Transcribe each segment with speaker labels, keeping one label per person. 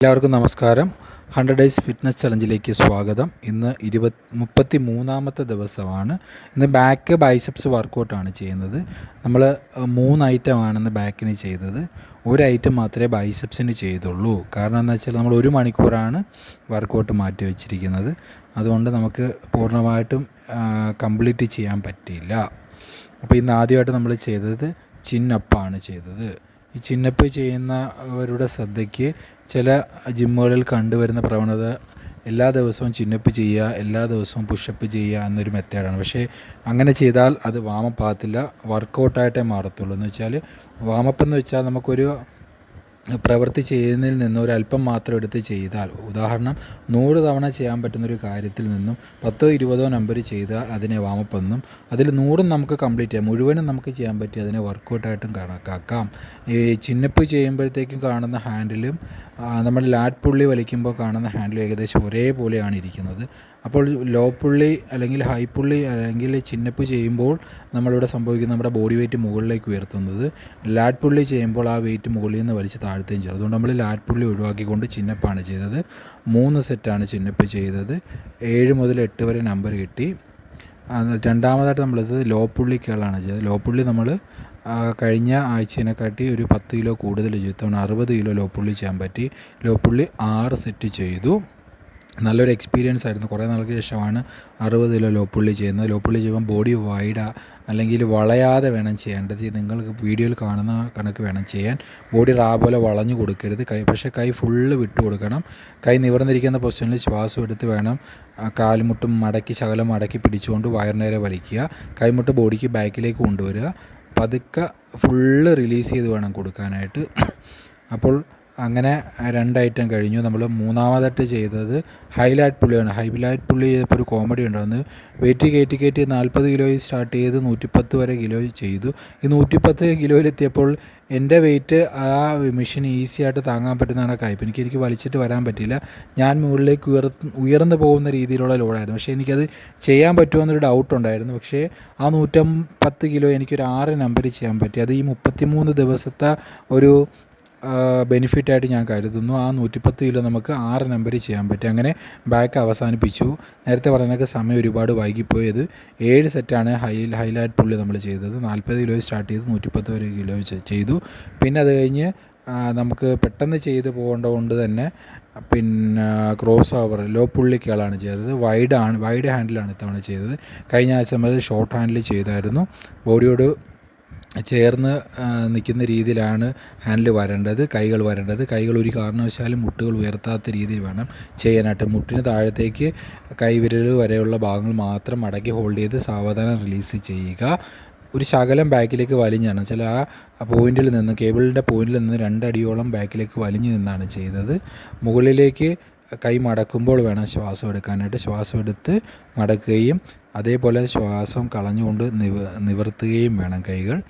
Speaker 1: എല്ലാവർക്കും നമസ്കാരം. Hundred days fitness ചലഞ്ചിലേക്ക് സ്വാഗതം. ഇന്ന് ഇരുപത് മുപ്പത്തി മൂന്നാമത്തെ ദിവസമാണ്. ഇന്ന് ബാക്ക് ബൈസെപ്സ് വർക്കൗട്ടാണ് ചെയ്യുന്നത്. നമ്മൾ മൂന്ന് ഐറ്റമാണ് ഇന്ന് ബാക്കിന് ചെയ്തത്. ഒരു ഐറ്റം മാത്രമേ ബൈസെപ്സിന് ചെയ്തുള്ളൂ. കാരണം എന്താ വെച്ചാൽ നമ്മൾ ഒരു മണിക്കൂറാണ് വർക്കൗട്ട് മാറ്റി വെച്ചിരിക്കുന്നത്. അതുകൊണ്ട് നമുക്ക് പൂർണമായിട്ടും കംപ്ലീറ്റ് ചെയ്യാൻ പറ്റിയില്ല. അപ്പോൾ ഇന്ന് ആദ്യമായിട്ട് നമ്മൾ ചെയ്തത് ചിന്നപ്പാണ് ചെയ്തത്. ഈ ചിന്നപ്പ് ചെയ്യുന്നവരുടെ ശ്രദ്ധയ്ക്ക് ചില ജിമ്മുകളിൽ കണ്ടുവരുന്ന പ്രവണത എല്ലാ ദിവസവും ചിന്നപ്പ് ചെയ്യുക എല്ലാ ദിവസവും പുഷപ്പ് ചെയ്യുക എന്നൊരു മെത്തേഡാണ്. പക്ഷേ അങ്ങനെ ചെയ്താൽ അത് വാമപ്പ് ആകത്തില്ല വർക്കൗട്ടായിട്ടേ മാറത്തുള്ളൂ. എന്ന് വെച്ചാൽ വാമപ്പ് എന്ന് വെച്ചാൽ നമുക്കൊരു പ്രവൃത്തി ചെയ്യുന്നതിൽ നിന്ന് ഒരല്പം മാത്രം എടുത്ത് ചെയ്താൽ ഉദാഹരണം നൂറ് തവണ ചെയ്യാൻ പറ്റുന്ന ഒരു കാര്യത്തിൽ നിന്നും പത്തോ ഇരുപതോ നമ്പർ ചെയ്താൽ അതിനെ വാമപ്പ് എന്നും അതിൽ നൂറും നമുക്ക് കംപ്ലീറ്റ് ചെയ്യാം മുഴുവനും നമുക്ക് ചെയ്യാൻ പറ്റി അതിനെ വർക്കൗട്ടായിട്ടും കണക്കാക്കാം. ഈ ചിന്നപ്പ് ചെയ്യുമ്പോഴത്തേക്കും കാണുന്ന ഹാൻഡിലും നമ്മൾ ലാറ്റ് പുള്ളി വലിക്കുമ്പോൾ കാണുന്ന ഹാൻഡിലും ഏകദേശം ഒരേപോലെയാണ് ഇരിക്കുന്നത്. അപ്പോൾ ലോ പുള്ളി അല്ലെങ്കിൽ ഹൈ പുള്ളി അല്ലെങ്കിൽ ചിന്നപ്പ് ചെയ്യുമ്പോൾ നമ്മളിവിടെ സംഭവിക്കുന്നത് നമ്മുടെ ബോഡി വെയിറ്റ് മുകളിലേക്ക് ഉയർത്തുന്നത്. ലാറ്റ് പുള്ളി ചെയ്യുമ്പോൾ ആ വെയിറ്റ് മുകളിൽ നിന്ന് വലിച്ച് താഴ്ത്തുകയും ചെയ്യും അതുകൊണ്ട് നമ്മൾ ലാറ്റ് പുള്ളി ഒഴിവാക്കിക്കൊണ്ട് ചിന്നപ്പാണ് ചെയ്തത്. മൂന്ന് സെറ്റാണ് ചിന്നപ്പ് ചെയ്തത്. ഏഴ് മുതൽ എട്ട് വരെ നമ്പർ കിട്ടി. രണ്ടാമതായിട്ട് നമ്മളിത് ലോ പുള്ളിക്കുകളാണ് ചെയ്തത്. പുള്ളി നമ്മൾ കഴിഞ്ഞ ആഴ്ചയിനെക്കാട്ടി ഒരു പത്ത് കിലോ കൂടുതൽ ചെയ്തു. അറുപത് കിലോ പുള്ളി ചെയ്യാൻ പറ്റി. ലോ പുള്ളി ആറ് സെറ്റ് ചെയ്തു. നല്ലൊരു എക്സ്പീരിയൻസ് ആയിരുന്നു. കുറേ നാൾക്ക് ശേഷമാണ് അറുപത് കിലോ ലോപ്പുള്ളി ചെയ്യുന്നത്. ലോപ്പുള്ളി ചെയ്യുമ്പോൾ ബോഡി വൈഡാ അല്ലെങ്കിൽ വളയാതെ വേണം ചെയ്യേണ്ടത് നിങ്ങൾക്ക് വീഡിയോയിൽ കാണുന്ന കണക്ക് വേണം ചെയ്യാൻ. ബോഡി റാ പോലെ വളഞ്ഞു കൊടുക്കരുത്. കൈ പക്ഷേ കൈ ഫുള്ള് വിട്ടു കൊടുക്കണം. കൈ നിവർന്നിരിക്കുന്ന പൊസിഷനിൽ ശ്വാസം എടുത്ത് വേണം കാൽമുട്ടും മടക്കി ശകലം മടക്കി പിടിച്ചുകൊണ്ട് വയറിനേരെ വലിക്കുക. കൈമുട്ട് ബോഡിക്ക് ബാക്കിലേക്ക് കൊണ്ടുവരിക. പതുക്കെ ഫുള്ള് റിലീസ് ചെയ്ത് വേണം കൊടുക്കാനായിട്ട്. അപ്പോൾ അങ്ങനെ രണ്ട് ഐറ്റം കഴിഞ്ഞു. നമ്മൾ മൂന്നാമതായിട്ട് ചെയ്തത് ഹൈലൈറ്റ് പുള്ളിയാണ് ഹൈലൈറ്റ് പുള്ളി ചെയ്തപ്പോൾ ഒരു കോമഡി ഉണ്ടായിരുന്നു. വെയിറ്റ് കയറ്റി കയറ്റി നാൽപ്പത് കിലോയിൽ സ്റ്റാർട്ട് ചെയ്ത് നൂറ്റിപ്പത്ത് വരെ കിലോ ചെയ്തു. ഈ നൂറ്റിപ്പത്ത് കിലോയിലെത്തിയപ്പോൾ എന്റെ വെയിറ്റ് ആ മെഷീൻ ഈസി ആയിട്ട് താങ്ങാൻ പറ്റുന്നതാണ് കയ്പ് എനിക്ക് എനിക്ക് വലിച്ചിട്ട് വരാൻ പറ്റില്ല ഞാൻ മുകളിലേക്ക് ഉയർ ഉയർന്നു പോകുന്ന രീതിയിലുള്ള ലോഡായിരുന്നു പക്ഷേ എനിക്കത് ചെയ്യാൻ പറ്റുമോ എന്നൊരു ഡൗട്ട് ഉണ്ടായിരുന്നു. പക്ഷേ ആ നൂറ്റമ്പത്ത് കിലോ എനിക്കൊരു ആറ് നമ്പർ ചെയ്യാൻ പറ്റി. അത് ഈ മുപ്പത്തിമൂന്ന് ദിവസത്തെ ഒരു ബെനിഫിറ്റായിട്ട് ഞാൻ കരുതുന്നു. ആ നൂറ്റിപ്പത്ത് കിലോ നമുക്ക് ആറ് നമ്പർ ചെയ്യാൻ പറ്റും. അങ്ങനെ ബാക്ക് അവസാനിപ്പിച്ചു. നേരത്തെ പറഞ്ഞൊക്കെ സമയം ഒരുപാട് വൈകിപ്പോയത്. ഏഴ് സെറ്റാണ് ഹൈ ഹൈലൈറ്റ് പുള്ളി നമ്മൾ ചെയ്തത്. നാൽപ്പത് കിലോ സ്റ്റാർട്ട് ചെയ്ത് നൂറ്റിപ്പത്ത് വരെ കിലോ ചെയ്തു. പിന്നെ അത് കഴിഞ്ഞ് നമുക്ക് പെട്ടെന്ന് ചെയ്ത് പോകേണ്ടതുകൊണ്ട് തന്നെ പിന്നെ ക്രോസ് ഓവർ ലോ പുള്ളിക്കുകളാണ് ചെയ്തത്. വൈഡാണ് വൈഡ് ഹാൻഡിലാണ് ഇത്തവണ ചെയ്തത്. കഴിഞ്ഞ ആഴ്ച നമ്മൾ ഷോർട്ട് ഹാൻഡിൽ ചെയ്തായിരുന്നു. ബോഡിയോട് ചേർന്ന് നിൽക്കുന്ന രീതിയിലാണ് ഹാൻഡിൽ വരേണ്ടത് കൈകൾ വരേണ്ടത്. കൈകൾ ഒരു കാരണവശാലും മുട്ടുകൾ ഉയർത്താത്ത രീതിയിൽ വേണം ചെയ്യാനായിട്ട്. മുട്ടിന് താഴത്തേക്ക് കൈവിരൽ വരെയുള്ള ഭാഗങ്ങൾ മാത്രം മടക്കി ഹോൾഡ് ചെയ്ത് സാവധാനം റിലീസ് ചെയ്യുക. ഒരു ശകലം ബാക്കിലേക്ക് വലിഞ്ഞാണ്. ചില ആ പോയിന്റിൽ നിന്ന് കേബിളിന്റെ പോയിന്റിൽ നിന്ന് രണ്ടടിയോളം ബാക്കിലേക്ക് വലിഞ്ഞു നിന്നാണ് ചെയ്തത്. മുകളിലേക്ക് കൈ മടക്കുമ്പോൾ വേണം ശ്വാസം എടുക്കാനായിട്ട്. ശ്വാസം എടുത്ത് മടക്കുകയും അതേപോലെ ശ്വാസം കളഞ്ഞുകൊണ്ട് നിവ നിവർത്തുകയും വേണം കൈകൾ.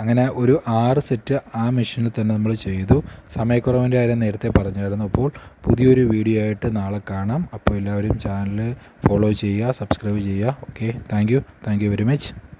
Speaker 1: അങ്ങനെ ഒരു ആറ് സെറ്റ് ആ മെഷീനിൽ തന്നെ നമ്മൾ ചെയ്തു. സമയക്കുറവിന്റെ കാര്യം നേരത്തെ പറഞ്ഞായിരുന്നു അപ്പോൾ പുതിയൊരു വീഡിയോ ആയിട്ട് നാളെ കാണാം. അപ്പോൾ എല്ലാവരും ചാനൽ ഫോളോ ചെയ്യുക സബ്സ്ക്രൈബ് ചെയ്യുക. Okay. Thank you. Thank you very much.